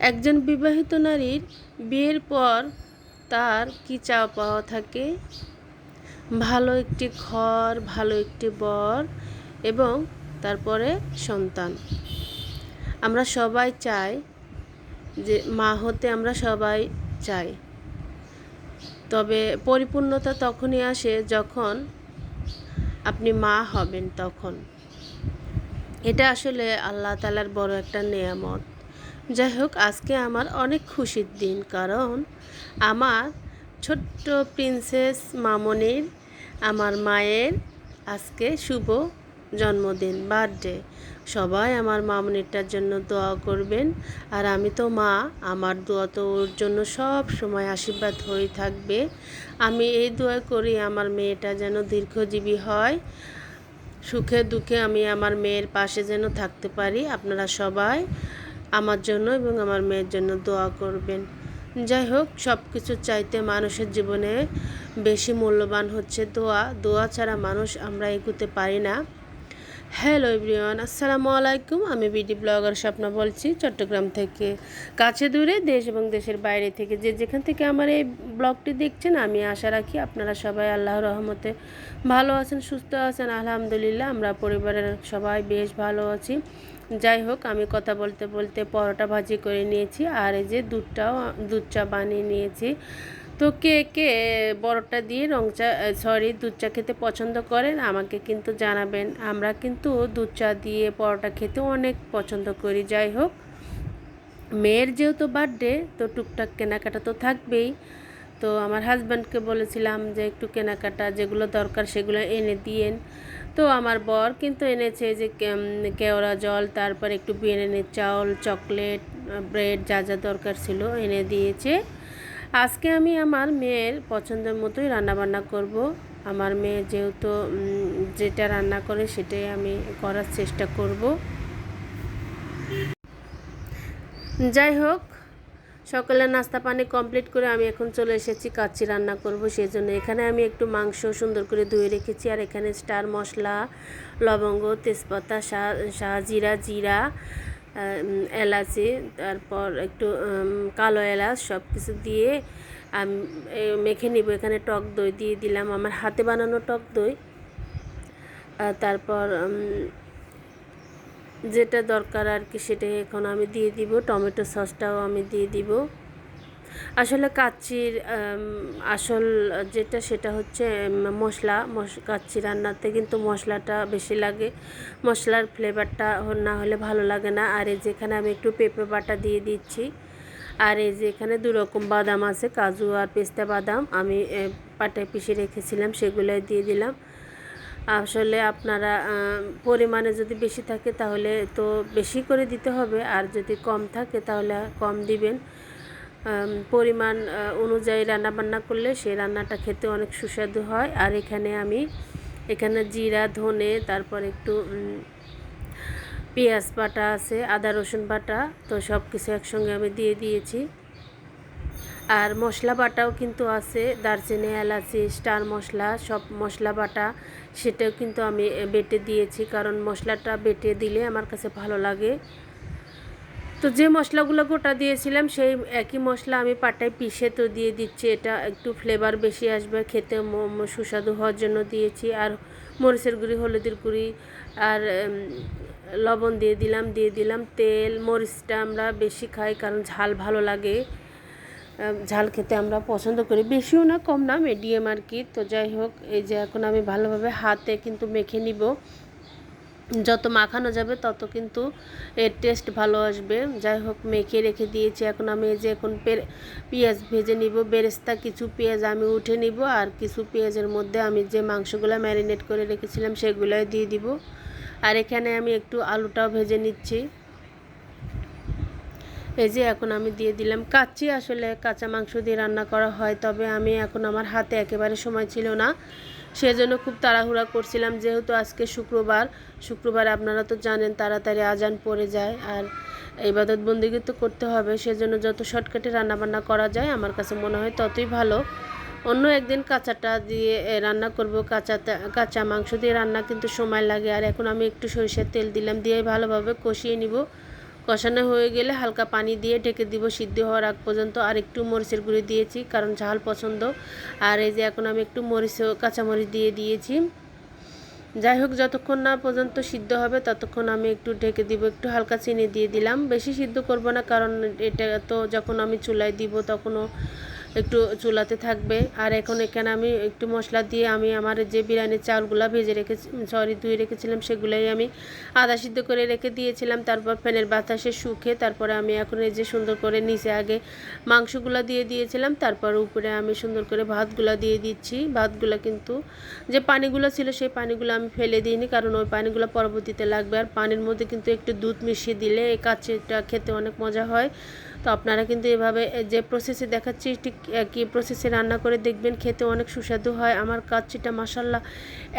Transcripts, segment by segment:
একজন বিবাহিত নারীর বিয়ের পর তার কি চাওয়া পাওয়া থাকে? ভালো একটি ঘর, ভালো একটি বর এবং তারপরে সন্তান। আমরা সবাই চাই যে মা হতে আমরা সবাই চাই। তবে পরিপূর্ণতা তখনই আসে যখন আপনি মা হবেন তখন। এটা আসলে আল্লাহ তালার বড় একটা নেয়ামত। যাই হোক, আজকে আমার অনেক খুশির দিন, কারণ আমার ছোট্ট প্রিন্সেস মামনির, আমার মায়ের আজকে শুভ জন্মদিন বার্থডে সবাই আমার মামনিরটার জন্য দোয়া করবেন, আর আমি তো মা, আমার দোয়া তো ওর জন্য সব সময় আশীর্বাদ হয়ে থাকবে। আমি এই দোয়া করি আমার মেয়েটা যেন দীর্ঘজীবী হয়, সুখে দুঃখে আমি আমার মেয়ের পাশে যেন থাকতে পারি। আপনারা সবাই আমার জন্য এবং আমার মেয়ের জন্য দোয়া করবেন। যাই হোক সব কিছু চাইতে মানুষের জীবনে বেশি মূল্যবান হচ্ছে দোয়া। দোয়া ছাড়া মানুষ আমরা এগুতে পারি না। হ্যালো এভরিওয়ান আসসালামু আলাইকুম। আমি বিডি ব্লগার স্বপ্ন বলছি। চট্টগ্রাম থেকে কাছে দূরে দেশ এবং দেশের বাইরে থেকে যে যেখান থেকে আমার এই ব্লগটি দেখছেন, আমি আশা রাখি আপনারা সবাই আল্লাহর রহমতে ভালো আছেন, সুস্থ আছেন। আলহামদুলিল্লাহ, আমরা পরিবারের সবাই বেশ ভালো আছি। যাই হোক, আমি কথা বলতে বলতে পরোটা ভাজি করে নিয়েছি আর এই যে দুধটাও, দুধ চা বানিয়ে নিয়েছি। তো কে কে বড়টা দিয়ে রং চা সরি দুধ চা খেতে পছন্দ করেন আমাকে কিন্তু জানাবেন। আমরা কিন্তু দুধ চা দিয়ে পরোটা খেতে অনেক পছন্দ করি, যাই হোক। মেয়ের যেহেতু বার্থডে তো টুকটাক কেনাকাটা তো থাকবেই। তো আমার হাজব্যান্ডকে বলেছিলাম যে একটু কেনাকাটা যেগুলো দরকার সেগুলো এনে দিয়েন। তো আমার বর কিন্তু এনেছে যে কেওড়া জল, তারপর একটু বিরিয়ানির চাউল, চকলেট, ব্রেড যা যা দরকার ছিল এনে দিয়েছে। আজকে আমি আমার মেয়ের পছন্দের মতোই রান্নাবান্না করব। আমার মেয়ে যেহেতু যেটা রান্না করে সেটাই আমি করার চেষ্টা করব। যাই হোক সকালের নাস্তা পানি কমপ্লিট করে আমি এখন চলে এসেছি কাচ্চি রান্না করব সেই জন্য এখানে আমি একটু মাংস সুন্দর করে ধুয়ে রেখেছি। আর এখানে স্টার মশলা, লবঙ্গ, তেজপাতা শাহ জিরা জিরা এলাচি, তারপর একটু কালো এলাচ সব কিছু দিয়ে মেখে নিব। এখানে টক দই দিয়ে দিলাম, আমার হাতে বানানো টক দই। তারপর যেটা দরকার আর কি সেটা এখন আমি দিয়ে দিব। টমেটো সসটাও আমি দিয়ে দিব। আসলে কাচ্চির আসল যেটা সেটা হচ্ছে মশলা। কাচ্চি রান্নাতে কিন্তু মশলাটা বেশি লাগে। মশলার ফ্লেভারটা না হলে ভালো লাগে না। আর এই যেখানে আমি একটু পেঁপে বাটা দিয়ে দিচ্ছি, আর এই যে এখানে দু রকম বাদাম আছে, কাজু আর পেস্তা বাদাম, আমি পাটায় পিষে রেখেছিলাম সেগুলো দিয়ে দিলাম। আসলে আপনারা পরিমাণে যদি বেশি থাকে তাহলে তো বেশি করে দিতে হবে। আর যদি কম থাকে তাহলে কম দিবেন। পরিমাণ অনুযায়ী রান্না বান্না করলে সেই রান্নাটা খেতে অনেক সুস্বাদু হয়। আর এখানে আমি, এখানে জিরা, ধনে, তারপর একটু পেঁয়াজ বাটা আছে, আদা রসুন বাটা, তো সব কিছু একসঙ্গে আমি দিয়ে দিয়েছি। আর মশলা বাটাও কিন্তু আছে, দারচিনি, এলাচি, স্টার মশলা, সব মশলা বাটা, সেটাও কিন্তু আমি বেটে দিয়েছি। কারণ মশলাটা বেটে দিলে আমার কাছে ভালো লাগে। তো যে মশলাগুলো গোটা দিয়েছিলাম, সেই একই মশলা আমি পাটায় পিষে তো দিয়ে দিচ্ছি। এটা একটু ফ্লেভার বেশি আসবে, খেতে সুস্বাদু হওয়ার জন্য দিয়েছি। আর মরিচের গুঁড়ি, হলুদের গুঁড়ি, আর লবণ দিয়ে দিলাম দিয়ে দিলাম। তেল, মরিচটা আমরা বেশি খাই, কারণ ঝাল ভালো লাগে। ঝাল খেতে আমরা পছন্দ করি। বেশিও না, কম না মিডিয়াম আর কি। তো যাই হোক, এই যে এখন আমি ভালোভাবে হাতে কিন্তু মেখে নিব। যত মাখানো যাবে তত কিন্তু এর টেস্ট ভালো আসবে। যাই হোক, মেখে রেখে দিয়েছি। এখন আমি এই যে এখন পেঁয়াজ ভেজে নিব। বেরেস্তা, কিছু পেঁয়াজ আমি উঠে নিব আর কিছু পেঁয়াজের মধ্যে আমি যে মাংসগুলো ম্যারিনেট করে রেখেছিলাম সেগুলোই দিয়ে দিব। আর এখানে আমি একটু আলুটাও ভেজে নিচ্ছি। এই যে এখন আমি দিয়ে দিলাম কাচ্চি। আসলে কাঁচা মাংস দিয়ে রান্না করা হয়, তবে আমি এখন আমার হাতে একেবারে সময় ছিল না। সেজন্য খুব তাড়াহুড়া করছিলাম, যেহেতু আজকে শুক্রবার। শুক্রবার আপনারা তো জানেন, তাড়াতাড়ি আজান পড়ে যায় আর ইবাদত বন্দিগি তো করতে হবে। সেজন্য যত শর্টকাটে রান্নাবান্না করা যায়, আমার কাছে মনে হয় ততই ভালো। অন্য একদিন কাঁচাটা দিয়ে রান্না করব। কাঁচা কাঁচা মাংস দিয়ে রান্না কিন্তু সময় লাগে। আর এখন আমি একটু সরিষার তেল দিলাম, দিয়ে ভালোভাবে কষিয়ে নিব। কষানো হয়ে গেলে হালকা পানি দিয়ে ঢেকে দিব সিদ্ধ হওয়ার আগ পর্যন্ত। আর একটু মরিচের গুঁড়ি দিয়েছি, কারণ ঝাল পছন্দ। আর এই যে এখন আমি একটু মরিচ কাঁচামরিচ দিয়ে দিয়েছি। যাই হোক, যতক্ষণ না পর্যন্ত সিদ্ধ হবে, ততক্ষণ আমি একটু ঢেকে দিব, একটু হালকা চিনি দিয়ে দিলাম। বেশি সিদ্ধ করব না, কারণ এটা তো যখন আমি চুলায় দিব, তখনও একটু চুলাতে থাকবে। আর এখন এখানে আমি একটু মশলা দিয়ে আমি আমার যে বিরিয়ানির চাউলগুলো ভেজে রেখেছি সরি ধুয়ে রেখেছিলাম, সেগুলোই আমি আদা সিদ্ধ করে রেখে দিয়েছিলাম। তারপর ফ্যানের বাতাসে শুকে তারপরে আমি এখন এই যে সুন্দর করে নিচে আগে মাংসগুলো দিয়ে দিয়েছিলাম। তারপর উপরে আমি সুন্দর করে ভাতগুলো দিয়ে দিচ্ছি। ভাতগুলো কিন্তু যে পানিগুলো ছিল, সেই পানিগুলো আমি ফেলে দিইনি, কারণ ওই পানিগুলো পরবর্তীতে লাগবে। আর পানির মধ্যে কিন্তু একটু দুধ মিশিয়ে দিলে এই কাচ্চিটা খেতে অনেক মজা হয়। তো আপনারা কিন্তু এভাবে যে প্রসেসে দেখাচ্ছি, ঠিক একই প্রসেসে রান্না করে দেখবেন খেতে অনেক সুস্বাদু হয়। আমার কাচ্চিটা মাসাল্লাহ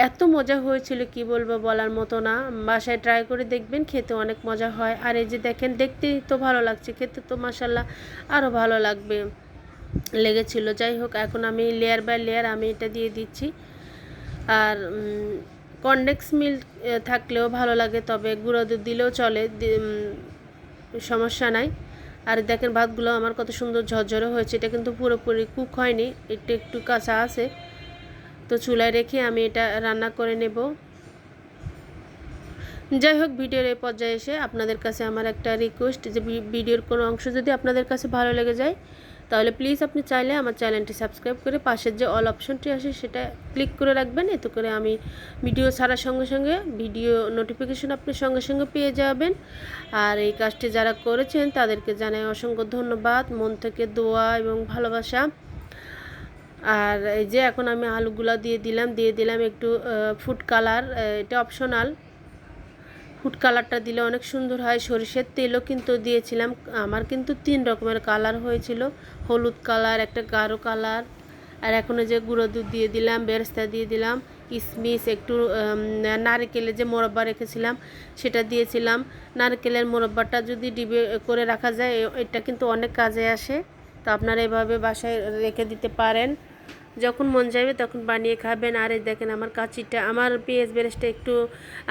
এত মজা হয়েছিল, কি বলব বলার মতো না। বাসায় ট্রাই করে দেখবেন খেতে অনেক মজা হয়। আর এই যে দেখেন, দেখতেই তো ভালো লাগছে, খেতে তো মাসাল্লাহ আরও ভালো লাগবে, লেগেছিল। যাই হোক, এখন আমি লেয়ার বাই লেয়ার আমি এটা দিয়ে দিচ্ছি। আর কনডেক্স মিল্ক থাকলেও ভালো লাগে, তবে গুঁড়ো দুধ দিলেও চলে সমস্যা নাই। আর দেখেন ভাতগুলো আমার কত সুন্দর ঝরঝরে হয়েছে। এটা কিন্তু পুরোপুরি কুক হয়নি একটু একটু কাঁচা আছে। তো চুলায় রেখে আমি এটা রান্না করে নেব। যাই হোক, ভিডিওর এই পর্যায়ে এসে আপনাদের কাছে আমার একটা রিকোয়েস্ট যে, ভিডিওর কোনো অংশ যদি আপনাদের কাছে ভালো লেগে যায় তাহলে প্লিজ আপনি চাইলে আমার চ্যানেলটি সাবস্ক্রাইব করে পাশের যে অল অপশনটি আসে সেটা ক্লিক করে রাখবেন। এতে করে আমি ভিডিও ছাড়ার সঙ্গে সঙ্গে ভিডিও নোটিফিকেশন আপনি সঙ্গে সঙ্গে পেয়ে যাবেন। আর এই কাজটি যারা করেছেন তাদেরকে জানাই অসংখ্য ধন্যবাদ। মন থেকে দোয়া এবং ভালোবাসা। আর এই যে এখন আমি আলুগুলা দিয়ে দিলাম দিয়ে দিলাম একটু ফুড কালার এটা অপশনাল ফুড কালারটা দিলে অনেক সুন্দর হয়। সরিষের তেলও কিন্তু দিয়েছিলাম। আমার কিন্তু তিন রকমের কালার হয়েছিল। হলুদ কালার, একটা গাঢ় কালার, আর এখন যে গুঁড়ো দুধ দিয়ে দিলাম, বেরেস্তা দিয়ে দিলাম কিশমিশ একটু নারকেলের যে মোরব্বা রেখেছিলাম, সেটা দিয়েছিলাম। নারকেলের মোরব্বাটা যদি ডিবে করে রাখা যায় এটা কিন্তু অনেক কাজে আসে। তো আপনারা এভাবে বাসায় রেখে দিতে পারেন। যখন মন চাইবে তখন বানিয়ে খাবেন। আর এই দেখেন আমার কাচিটা, আমার পেঁয়াজ বেরেসটা একটু,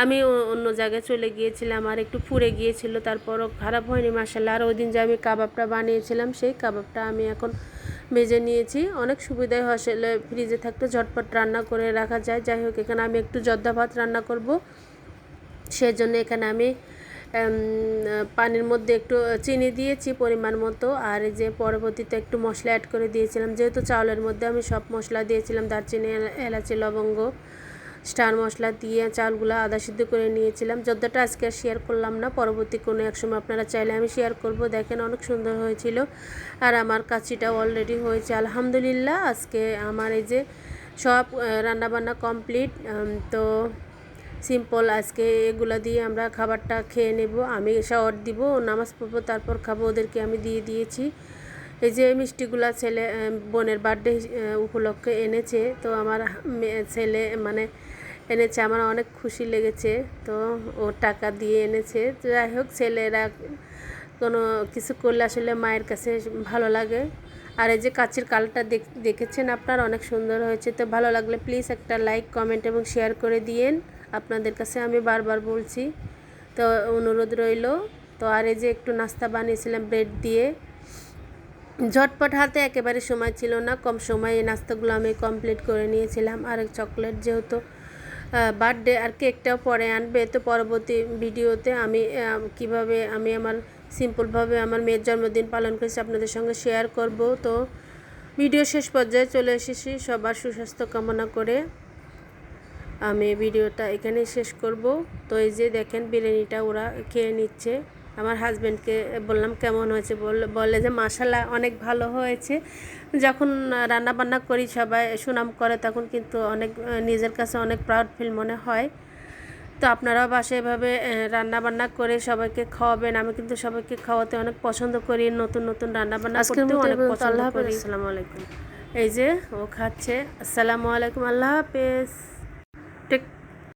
আমি অন্য জায়গায় চলে গিয়েছিলাম আর একটু ফুরে গিয়েছিল, তারপরও খারাপ হয়নি মাসাল্লাহ আর ওই দিন যে আমি কাবাবটা বানিয়েছিলাম, সেই কাবাবটা আমি এখন ভেজে নিয়েছি। অনেক সুবিধাই আসলে ফ্রিজে থাকতে ঝটপট রান্না করে রাখা যায়। যাই হোক, এখানে আমি একটু জর্দা ভাত রান্না করব। সেজন্য এখানে আমি পানির মধ্যে একটু চিনি দিয়েছি পরিমাণ মতো, আর এই যে পরবর্তীতে একটু মশলা অ্যাড করে দিয়েছিলাম। যেহেতু চাউলের মধ্যে আমি সব মশলা দিয়েছিলাম, দারচিনি এলাচি, লবঙ্গ, স্টার মশলা দিয়ে চালগুলো আদা সিদ্ধ করে নিয়েছিলাম। যতটা আজকে আর শেয়ার করলাম না, পরবর্তী কোনো এক সময় আপনারা চাইলে আমি শেয়ার করব। দেখেন অনেক সুন্দর হয়েছিল, আর আমার কাচিটা অলরেডি হয়েছে। আলহামদুলিল্লাহ, আজকে আমার এই যে সব রান্নাবান্না কমপ্লিট তো সিম্পল, আজকে এগুলা দিয়ে আমরা খাবারটা খেয়ে নেব। আমি শাওয়ার দিব, নামাজ পড়ব, তারপর খাব, ওদেরকে আমি দিয়ে দিয়েছি। এই যে মিষ্টিগুলা ছেলে বোনের বার্থডে উপলক্ষে এনেছে, তো আমার ছেলে মানে এনেছে, আমার অনেক খুশি লেগেছে, তো ও টাকা দিয়ে এনেছে। যাই হোক, ছেলেরা কোনো কিছু করলে আসলে মায়ের কাছে ভালো লাগে। আর এই যে কাচের কালারটা দেখ- দেখেছেন আপনার, অনেক সুন্দর হয়েছে, তো ভালো লাগলে প্লিজ একটা লাইক কমেন্ট এবং শেয়ার করে দিয়েন। আপনাদের কাছে আমি বারবার বলছি। তো অনুরোধ রইল, তো আর এই যে একটু নাস্তা বানিয়েছিলাম ব্রেড দিয়ে, ঝটপট হাতে একেবারে সময় ছিল না, কম সময়ে এই নাস্তাগুলো আমি কমপ্লিট করে নিয়েছিলাম। আর চকলেট যেহেতু বার্থডে আর কেকটাও পরে আনবে, তো পরবর্তী ভিডিওতে আমি কীভাবে আমি আমার সিম্পলভাবে আমার মেয়ের জন্মদিন পালন করেছি আপনাদের সঙ্গে শেয়ার করব। তো ভিডিও শেষ পর্যায়ে চলে এসেছি। সবার সুস্বাস্থ্য কামনা করে। আমি ভিডিওটা এখানে শেষ করব। তো এই যে দেখেন বিরিয়ানিটা ওরা খেয়ে নিচ্ছে। আমার হাজব্যান্ডকে বললাম কেমন হয়েছে? বলল- বলে যে মাসালা অনেক ভালো হয়েছে। যখন রান্না বান্না করি সবাই সুনাম করে তখন কিন্তু অনেক নিজের কাছে অনেক প্রাউড ফিল মনে হয়। তো আপনারাও বাসায় এভাবে রান্না বান্না করে সবাইকে খাওয়াবেন। আমি কিন্তু সবাইকে খাওয়াতে অনেক পছন্দ করি। নতুন নতুন রান্না বান্না আজকের অনেক। পছন্দ করি। আসসালামু আলাইকুম। এই যে ও খাচ্ছে। আসসালামু আলাইকুম আল্লাহ হাফেজ।